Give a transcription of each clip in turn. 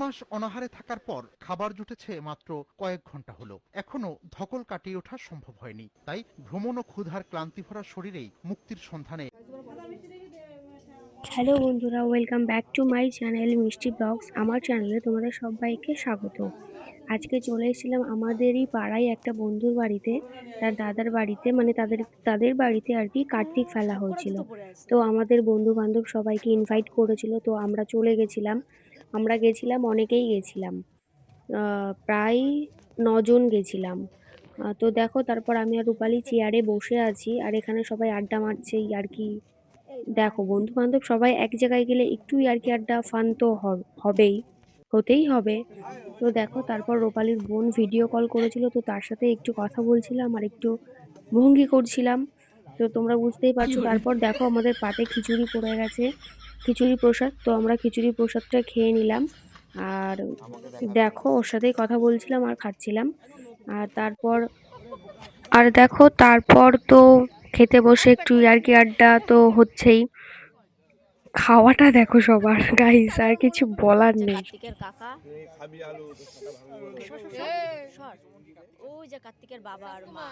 মাস অনাহারে থাকার পর খাবার জুটেছে মাত্র কয়েক ঘণ্টা হলো। এখনও ধকল কাটিয়ে ওঠা সম্ভব হয়নি। তাই ভ্রমণ ও ক্ষুধার ক্লান্তি ভরা শরীরেই মুক্তির সন্ধানে হ্যালো বন্ধুরা, welcome back to my channel Mishti blogs. আমার চ্যানেলে তোমাদের সবাইকে স্বাগত। আজকে চলে এসেছিলাম আমাদেরই পাড়ায় একটা বন্ধুর বাড়িতে। তার দাদার বাড়িতে মানে তাদের তাদের বাড়িতে আর কি কার্তিক ফেলা হয়েছিল। তো আমাদের বন্ধু বান্ধব সবাইকে ইনভাইট করেছিল। তো আমরা চলে গেছিলাম। আমরা গেছিলাম, অনেকেই গেছিলাম। প্রায় নজন গেছিলাম। তো দেখো, তারপর আমি আর রূপালি চেয়ারে বসে আছি আর এখানে সবাই আড্ডা মারছে আর কি। দেখো বন্ধু বান্ধব সবাই এক জায়গায় গেলে একটু আর কি আড্ডা ফান তো হবেই, হতেই হবে। তো দেখো, তারপর রূপালির বোন ভিডিও কল করেছিল, তো তার সাথে একটু কথা বলছিলাম আর একটু ভঙ্গি করছিলাম। তো তোমরা বুঝতেই পারছ তারপর দেখো আমাদের পাতে খিচুড়ি পড়ে গেছে। খিচুড়ি প্রসাদ তো আমরা খিচুড়ি প্রসাদটা খেয়ে নিলাম। আর দেখো ওর সাথেই কথা বলছিলাম আর খাচ্ছিলাম। আর তারপর আর দেখো তারপর তো খেতে বসে একটু ইয়ার্কি আড্ডা তো হচ্ছেই। খাওয়াটা দেখো সবার গাইস আর কিছু বলার নেই। কার্তিকের কাকা। ওই যে কার্তিকের বাবা আর মা।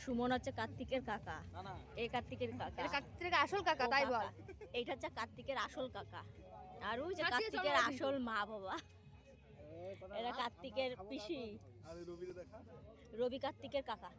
সুমন হচ্ছে কার্তিকের কাকা। এই কার্তিকের কাকা। এটা কার্তিকের আসল কাকা তাই বল। এইটা হচ্ছে কার্তিকের আসল কাকা। আর ওই যে কার্তিকের আসল মা বাবা। এরা কার্তিকের পিসি। রবি কার্তিকের কাকা।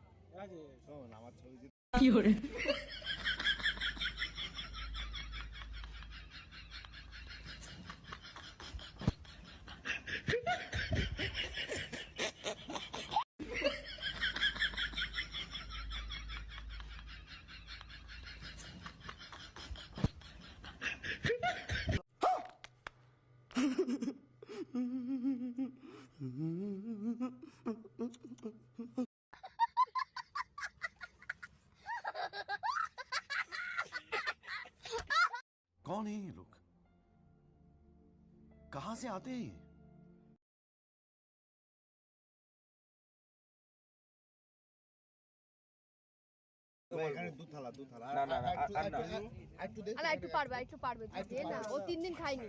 कौन है ये लोग कहां से आते हैं ये? আলা একটু পারবে একটু পারবে তুই দে না ও তিন দিন খাইনি